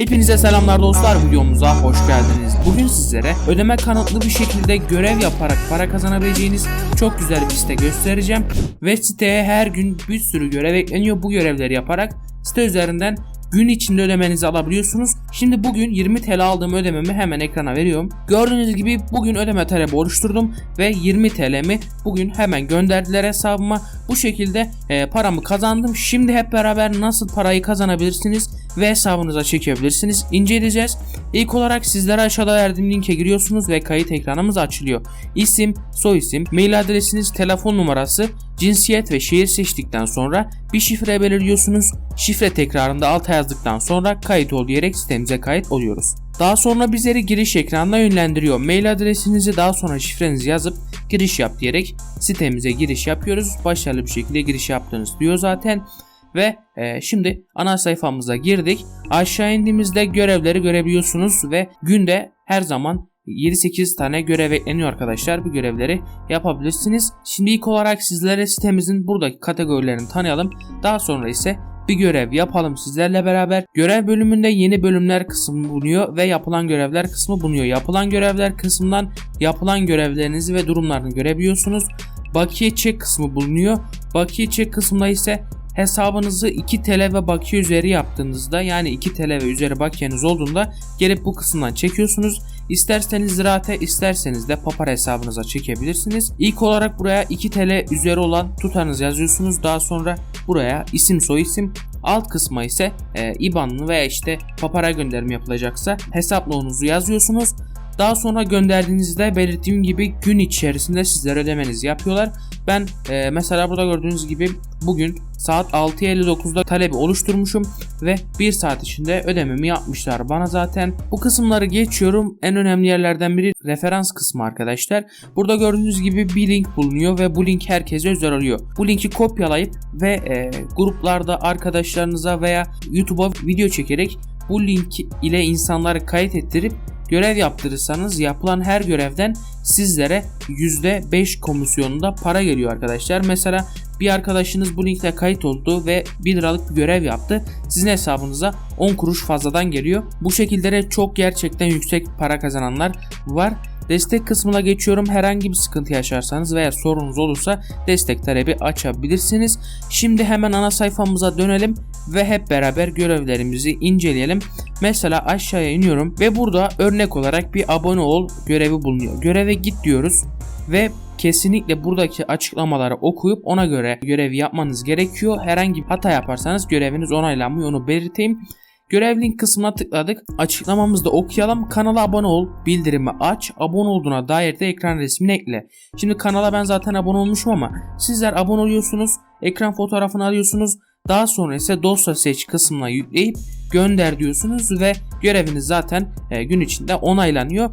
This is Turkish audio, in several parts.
Hepinize selamlar dostlar videomuza hoş geldiniz. Bugün sizlere ödeme kanıtlı bir şekilde görev yaparak para kazanabileceğiniz çok güzel bir site göstereceğim. Ve siteye her gün bir sürü görev ekleniyor. Bu görevleri yaparak site üzerinden gün içinde ödemenizi alabiliyorsunuz. Şimdi bugün 20 TL aldığım ödememi hemen ekrana veriyorum. Gördüğünüz gibi bugün ödeme talebi oluşturdum ve 20 TL'mi bugün hemen gönderdiler hesabıma. Bu şekilde e, paramı kazandım. Şimdi hep beraber nasıl parayı kazanabilirsiniz ve hesabınıza çekebilirsiniz inceleyeceğiz. İlk olarak sizlere aşağıda verdiğim linke giriyorsunuz ve kayıt ekranımız açılıyor. İsim, soyisim, mail adresiniz, telefon numarası, cinsiyet ve şehir seçtikten sonra bir şifre belirliyorsunuz. Şifre tekrarında alta yazdıktan sonra kayıt ol diyerek sitemize kayıt oluyoruz. Daha sonra bizleri giriş ekranına yönlendiriyor. Mail adresinizi daha sonra şifrenizi yazıp giriş yap diyerek sitemize giriş yapıyoruz. Başarılı bir şekilde giriş yaptınız diyor zaten. Ve e, şimdi ana sayfamıza girdik. Aşağı indiğimizde görevleri görebiliyorsunuz ve günde her zaman 7-8 tane görev ekleniyor arkadaşlar. Bu görevleri yapabilirsiniz. Şimdi ilk olarak sizlere sitemizin buradaki kategorilerini tanıyalım. Daha sonra ise bir görev yapalım sizlerle beraber. Görev bölümünde yeni bölümler kısmı bulunuyor ve yapılan görevler kısmı bulunuyor. Yapılan görevler kısmından yapılan görevlerinizi ve durumlarını görebiliyorsunuz. Bakiye çek kısmı bulunuyor. Bakiye çek kısmında ise hesabınızı 2 TL ve bakiye üzeri yaptığınızda yani 2 TL ve üzeri bakiyeniz olduğunda gelip bu kısımdan çekiyorsunuz. İsterseniz ziraate isterseniz de papar hesabınıza çekebilirsiniz. İlk olarak buraya 2 TL üzeri olan tutarınızı yazıyorsunuz. Daha sonra buraya isim soy isim Alt kısma ise e, IBAN'ını veya işte papara gönderim yapılacaksa hesaploğunuzu yazıyorsunuz. Daha sonra gönderdiğinizde belirttiğim gibi gün içerisinde sizlere ödemenizi yapıyorlar. Ben e, mesela burada gördüğünüz gibi bugün saat 6.59'da talebi oluşturmuşum ve 1 saat içinde ödememi yapmışlar bana zaten. Bu kısımları geçiyorum. En önemli yerlerden biri referans kısmı arkadaşlar. Burada gördüğünüz gibi bir link bulunuyor ve bu link herkese özel oluyor. Bu linki kopyalayıp ve e, gruplarda arkadaşlarınıza veya YouTube'a video çekerek bu link ile insanları kayıt ettirip görev yaptırırsanız yapılan her görevden sizlere %5 komisyonunda para geliyor arkadaşlar. Mesela bir arkadaşınız bu linkle kayıt oldu ve 1 liralık bir görev yaptı. Sizin hesabınıza 10 kuruş fazladan geliyor. Bu şekilde de çok gerçekten yüksek para kazananlar var. Destek kısmına geçiyorum. Herhangi bir sıkıntı yaşarsanız veya sorunuz olursa destek talebi açabilirsiniz. Şimdi hemen ana sayfamıza dönelim ve hep beraber görevlerimizi inceleyelim. Mesela aşağıya iniyorum ve burada örnek olarak bir abone ol görevi bulunuyor. Göreve git diyoruz ve kesinlikle buradaki açıklamaları okuyup ona göre görevi yapmanız gerekiyor. Herhangi bir hata yaparsanız göreviniz onaylanmıyor onu belirteyim. Görev link kısmına tıkladık. Açıklamamızda okuyalım. Kanala abone ol, bildirimi aç, abone olduğuna dair de ekran resmini ekle. Şimdi kanala ben zaten abone olmuşum ama sizler abone oluyorsunuz, ekran fotoğrafını alıyorsunuz. Daha sonra ise dosya seç kısmına yükleyip gönder diyorsunuz ve göreviniz zaten e, gün içinde onaylanıyor.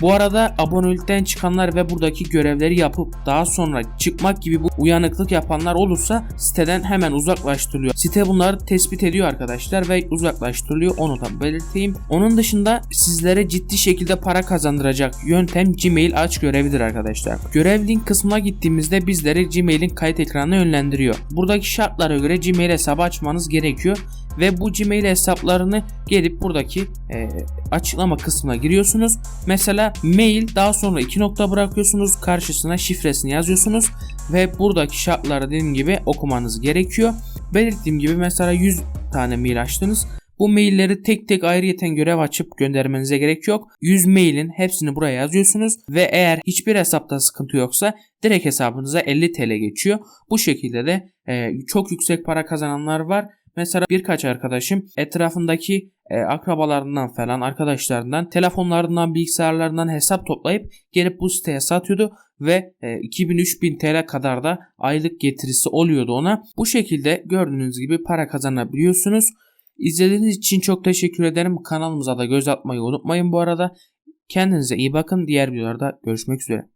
Bu arada abonelikten çıkanlar ve buradaki görevleri yapıp daha sonra çıkmak gibi bu uyanıklık yapanlar olursa siteden hemen uzaklaştırılıyor. Site bunları tespit ediyor arkadaşlar ve uzaklaştırılıyor onu da belirteyim. Onun dışında sizlere ciddi şekilde para kazandıracak yöntem Gmail aç görevidir arkadaşlar. Görev link kısmına gittiğimizde bizleri Gmail'in kayıt ekranına yönlendiriyor. Buradaki şartlara göre Gmail hesabı açmanız gerekiyor ve bu Gmail hesaplarını gelip buradaki e, açıklama kısmına giriyorsunuz. Mesela mail daha sonra iki nokta bırakıyorsunuz karşısına şifresini yazıyorsunuz ve buradaki şartları dediğim gibi okumanız gerekiyor. Belirttiğim gibi mesela 100 tane mail açtınız. Bu mailleri tek tek ayrıyeten görev açıp göndermenize gerek yok. 100 mailin hepsini buraya yazıyorsunuz ve eğer hiçbir hesapta sıkıntı yoksa direkt hesabınıza 50 TL geçiyor. Bu şekilde de e, çok yüksek para kazananlar var. Mesela birkaç arkadaşım etrafındaki e, akrabalarından falan arkadaşlarından telefonlarından bilgisayarlarından hesap toplayıp gelip bu siteye satıyordu ve e, 2000-3000 TL kadar da aylık getirisi oluyordu ona. Bu şekilde gördüğünüz gibi para kazanabiliyorsunuz. İzlediğiniz için çok teşekkür ederim. Kanalımıza da göz atmayı unutmayın bu arada. Kendinize iyi bakın. Diğer videolarda görüşmek üzere.